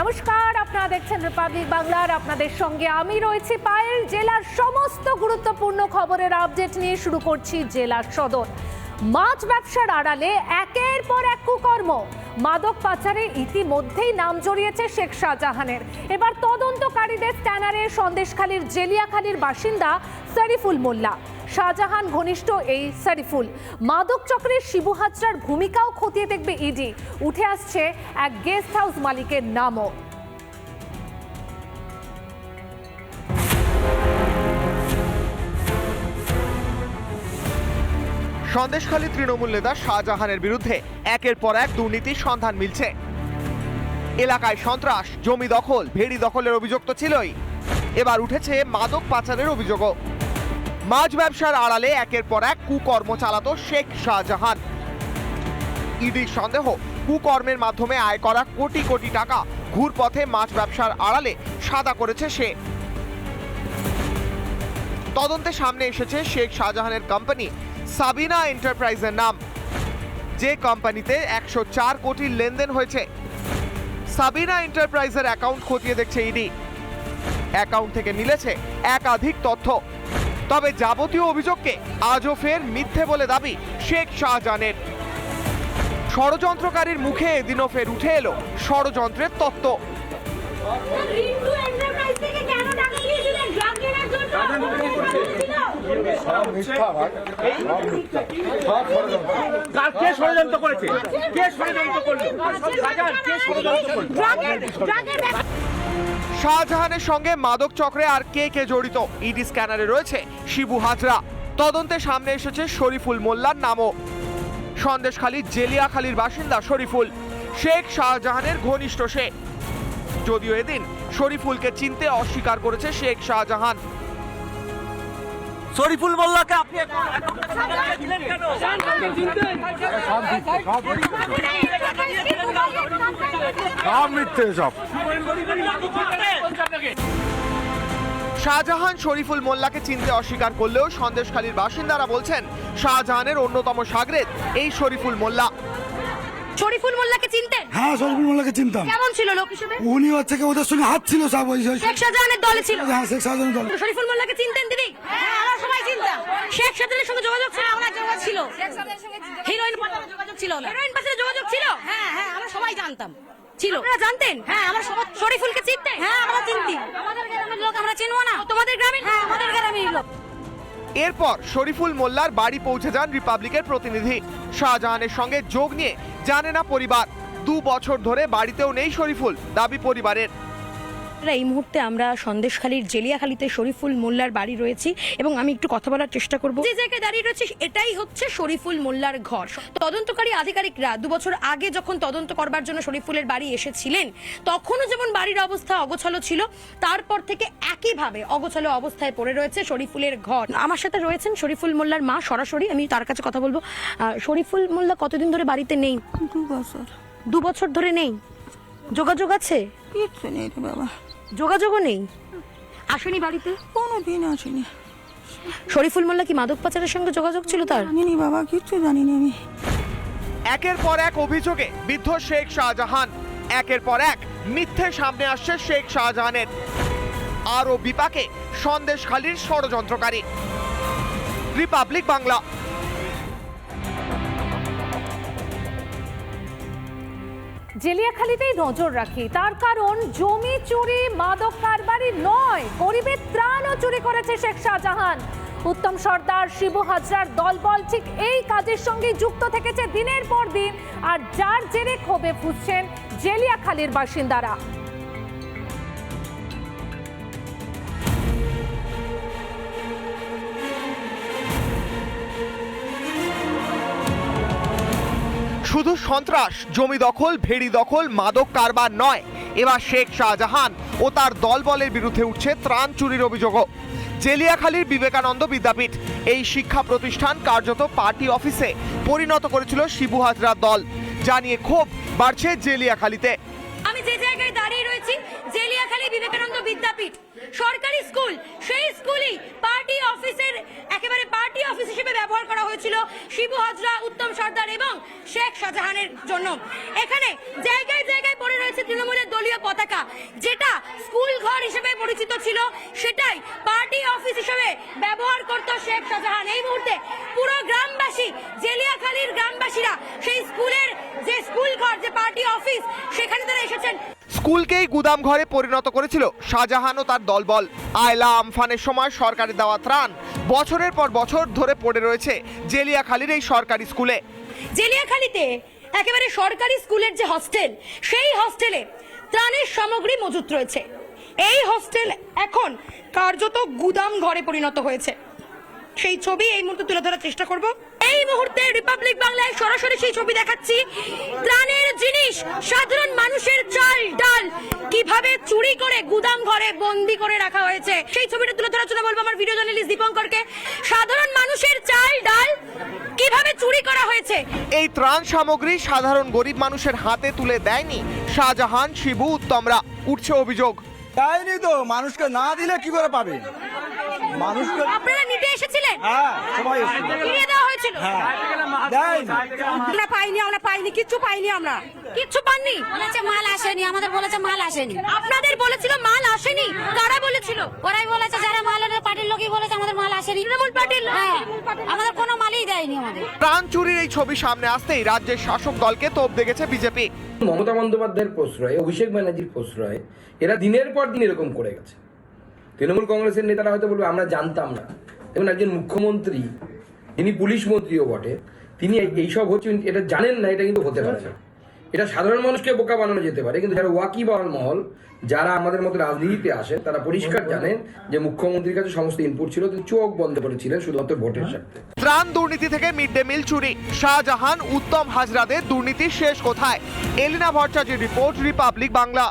নমস্কার, আপনারা দেখছেন রিপাবলিক বাংলার আপনাদের সঙ্গে আমি রয়েছি পায়েল, জেলার সমস্ত গুরুত্বপূর্ণ খবরের আপডেট নিয়ে শুরু করছি জেলার সদর। মাছ ব্যবসার আড়ালে একের পর এক কুকর্ম। মাদক পাচারে ইতিমধ্যেই নাম জড়িয়েছে শেখ শাহজাহানের। এবার তদন্তকারীদের স্ক্যানারে সন্দেশখালীর জেলিয়াখালীর বাসিন্দা শরীফুল মোল্লা। শাহজাহান ঘনিষ্ঠ এই শরীফুল মাদক চক্রের শিবু হাজরার ভূমিকাও খতিয়ে দেখবে ইডি। উঠে আসছে এক গেস্ট হাউস মালিকের নামও। সন্দেশখালী তৃণমূল নেতা শাহজাহানের বিরুদ্ধে একের পর এক দুর্নীতির সন্ধান মিলছে। এলাকায় সন্ত্রাস, জমি দখল, ভেড়ি দখলের অভিযোগ তো ছিলই। এবার উঠেছে মাদক পাচারের অভিযোগও। মাছ ব্যবসার আড়ালে একের পর এক কুকর্ম চালাতো শেখ শাহজাহান। ইডির সন্দেহ, কুকর্মের মাধ্যমে আয় করা কোটি কোটি টাকা ঘুরপথে মাছ ব্যবসার আড়ালে সাদা করেছে সে। তদন্তে সামনে এসেছে শেখ শাহজাহানের কোম্পানি, সাবিনা এন্টারপ্রাইজের নাম। যে কোম্পানিতে একশো চার কোটির লেনদেন হয়েছে। সাবিনা এন্টারপ্রাইজের অ্যাকাউন্ট খতিয়ে দেখছে ইডি। অ্যাকাউন্ট থেকে মিলেছে একাধিক তথ্য। তবে যাবতীয় অভিযোগকে আজও ফের মিথ্যে বলে দাবি শেখ শাহজাহানের। ষড়যন্ত্রকারীর মুখে এদিনও ফের উঠে এলো ষড়যন্ত্রের তত্ত্ব। কে ষড়যন্ত্র করেছে? কে ষড়যন্ত্র করল? কে ষড়যন্ত্র করল? ড্রাগের ড্রাগের শাহজাহানের সঙ্গে মাদক চক্রে আর কে কে জড়িত? ইডি স্ক্যানারে রয়েছে শিবু হাজরা। তদন্তে সামনে এসেছে শরীফুল মোল্লার নামও। সন্দেশখালী জেলিয়াখালীর বাসিন্দা শরীফুল। শেখ শাহজাহানের ঘনিষ্ঠ সে। যদিও এদিন শরীফুলকে চিনতে অস্বীকার করেছে শেখ শাহজাহান। শরীফুল মোল্লাকে আপনি সব মিথ্যে সব। শাহজাহান শরীফুল মোল্লাকে চিনতে অস্বীকার করলেও সন্দেশখালীর বাসিন্দারা বলছেন শাহজাহানের অন্যতম সাগরেদ এই শরীফুল মোল্লা। শরীফুল মোল্লাকে চিনতেন? হ্যাঁ সরফুল মোল্লাকে চিনতাম। কেমন ছিল লোক হিসেবে? উনি হচ্ছে কি ওদের সঙ্গে হাত ছিল সব ওই শেখ শাহজাহানের দলে ছিল। হ্যাঁ শেখ শাহজাহান দল। শরীফুল মোল্লাকে চিনতেন দিদি হ্যাঁ। শেখ সঙ্গে যোগাযোগ ছিল আমরা যোগাযোগ ছিল হিরোইন পাচারের যোগাযোগ ছিল। হিরোইন পাচারের যোগাযোগ ছিল হ্যাঁ হ্যাঁ আমরা সবাই জানতাম। ছিল। আপনারা জানতেন? হ্যাঁ আমরা সবাই শরীফুলকে চিনতেন। হ্যাঁ আমরা চিনতি আমাদের গ্রামের লোক আমরা চিনবো না। তোমাদের গ্রামের হ্যাঁ আমাদের গ্রামের লোক। এরপর শরীফুল মোল্লার বাড়ি পৌঁছে যান রিপাবলিকের প্রতিনিধি। শাহজাহানের সঙ্গে যোগ নিয়ে জানে না পরিবার। দু বছর ধরে বাড়িতেও নেই শরীফুল দাবি পরিবারের। এই মুহূর্তে আমরা সন্দেশখালীর জেলিয়াখালীতে শরীফুল মোল্লার বাড়ি রয়েছি এবং আমি একটু কথা বলার চেষ্টা করব। যে জায়গায় দাঁড়িয়ে রয়েছে এটাই হচ্ছে শরীফুল মোল্লার ঘর। তদন্তকারী আধিকারিকরা দু বছর আগে যখন তদন্ত করবার জন্য শরীফুলের বাড়ি এসেছিলেন তখনও যেমন বাড়ির অবস্থা অগোছালো ছিল তারপর থেকে একইভাবে অগোছালো অবস্থায় পড়ে রয়েছে শরীফুলের ঘর। আমার সাথে রয়েছেন শরীফুল মোল্লার মা সরাসরি আমি তার কাছে কথা বলব। আহ, শরীফুল মোল্লা কতদিন ধরে বাড়িতে নেই? দু বছর। দু বছর ধরে নেই? যোগাযোগ আছে? কিচ্ছু নেই রে বাবা। যোগাযোগও নেই? আসেনি বাড়িতে? কোনো দিন আসেনি। শরীফুল মোল্লা কি মাদক পাচারের সঙ্গে যোগাযোগ ছিল তার? জানিনি বাবা কিচ্ছু জানিনি আমি। একের পর এক অভিযোগে বিদ্ধ শেখ শাহজাহান। একের পর এক মিথ্যে সামনে আসছে শেখ শাহজাহানের। আরও বিপাকে সন্দেশখালীর ষড়যন্ত্রকারী। রিপাবলিক বাংলা। জেলিয়াখালীতেই নজর রাখি। তার কারণ, জমি চুরি, মাদক কারবারি নয়, গরিবের ত্রাণও চুরি করেছে শেখ শাহজাহান। উত্তম সর্দার শিবু হাজরার দলবল ঠিক এই কাজের সঙ্গে যুক্ত থেকেছে দিনের পর দিন, আর যার জেরে ক্ষোভে ফুসছেন জেলিয়াখালীর বাসিন্দারা। শুধু সন্ত্রাস, জমি দখল, ভেড়ি দখল, মাদক কারবার নয়। এবার শেখ শাহজাহান ও তার দলবলের বিরুদ্ধে উঠছে ত্রাণ চুরির অভিযোগও। জেলিয়াখালীর বিবেকানন্দ বিদ্যাপীঠ এই শিক্ষা প্রতিষ্ঠান কার্যত পার্টি অফিসে পরিণত করেছিল শিবু হাজরার দল। জানিয়ে ক্ষোভ বাড়ছে জেলিয়াখালীতে। আমি যে জায়গায় দাঁড়িয়ে রয়েছি জেলিয়াখালী বিবেকানন্দ বিদ্যাপীঠ সরকারি স্কুল সেই স্কুলই পার্টি অফিসের একেবারে পার্টি অফিস হিসেবে ব্যবহার করা হয়েছিল শিবু হাজরা, উত্তম সর্দার এবং শেখ শাহজাহানের জন্য। এখানে জায়গায় জায়গায় পড়ে রয়েছে তৃণমূলের দলীয় পতাকা, যেটা স্কুল ঘর হিসেবে পরিচিত ছিল। সেটাই পার্টি অফিস হিসেবে ব্যবহার করত শেখ শাহজাহান। এই মুহূর্তে পুরো গ্রামবাসী, জেলিয়াখালীর গ্রামবাসীরা সেই স্কুলের যে স্কুল ঘর, যে পার্টি অফিস, সেখানে তারা এসেছেন। স্কুলকেই গুদাম ঘরে পরিণত করেছিল শাহজাহান ও তার দলবল। আয়লা আমফানের সময় সরকারের দেওয়া ত্রাণ। বছরের পর বছর ধরে পড়ে রয়েছে জেলিয়াখালীর এই সরকারি স্কুলে। জেলিয়াখালীতে একেবারে সরকারি স্কুলের যে হস্টেল সেই হস্টেলে ত্রাণের সামগ্রী মজুত রয়েছে। এই হস্টেল এখন কার্যত গুদাম ঘরে পরিণত হয়েছে। সেই ছবি এই মুহূর্তে তুলে ধরার চেষ্টা করব। এই মুহূর্তে রিপাবলিক বাংলায় সরাসরি সেই ছবি দেখাচ্ছি। ত্রাণের জিনিস সাধারণ মানুষের চাল ডাল কীভাবে চুরি করে গুদাম ঘরে বন্দি করে রাখা হয়েছে। সেই ছবিটা তুলে ধরার জন্য বলব আমার ভিডিও জার্নালিস্ট দীপঙ্করকে। সাধারণ মানুষের চাল ডাল কীভাবে চুরি করা হয়েছে? এই ত্রাণ সামগ্রী সাধারণ গরিব মানুষের হাতে তুলে দেয়নি। শাহজাহান শিবু উত্তমরা উঠছে অভিযোগ। দেয়নি তো মানুষকে না দিলে কি করে পাবে? মানুষকে আপনারা নিতে এসেছিলেন? হ্যাঁ সবাই দেয়নি আমরা পাইনি আমরা পাইনি কিচ্ছু পাইনি আমরা। কিচ্ছু পাননি। বলেছে মাল আসেনি। আমাদের বলেছে মাল আসেনি। আপনাদের বলেছিল মাল আসেনি। কারা বলেছিল? ওরাই বলেছে যারা মাল পার্টির লোকই বলেছে আমাদের মাল আসেনি। তৃণমূল পার্টির হ্যাঁ আমাদের কোনো মালই দেয়নি আমাদের। ত্রাণ চুরির এই ছবি সামনে আসতেই রাজ্যের শাসক দলকে তোপ দেখেছে বিজেপি। মমতা বন্দ্যোপাধ্যায়ের প্রশ্রয়ে অভিষেক ব্যানার্জির প্রশ্রয়ে এরা দিনের পর দিন এরকম করে গেছে। তৃণমূল কংগ্রেসের নেতারা হয়তো বলবে আমরা জানতাম না। এবং একজন মুখ্যমন্ত্রী যিনি পুলিশ মন্ত্রীও বটে। তিনি এইসব হচ্ছে এটা জানেন না এটা কিন্তু হতে পারে না। এটা সাধারণ মানুষকে বোকা বানানো যেতে পারে কিন্তু যারা ওয়াকি বাওয়াল মহল যারা আমাদের মতো রাজনীতিতে আসেন তারা পরিষ্কার জানেন যে মুখ্যমন্ত্রীর কাছে সমস্ত ইনপুট ছিল তিনি চোখ বন্ধ করেছিলেন শুধুমাত্র ভোটের স্বার্থে। ত্রাণ দুর্নীতি থেকে মিড ডে মিল চুরি। শাহজাহান উত্তম হাজরাদের দুর্নীতির শেষ কোথায়? এলিনা ভট্টাচার্যের রিপোর্ট রিপাবলিক বাংলা।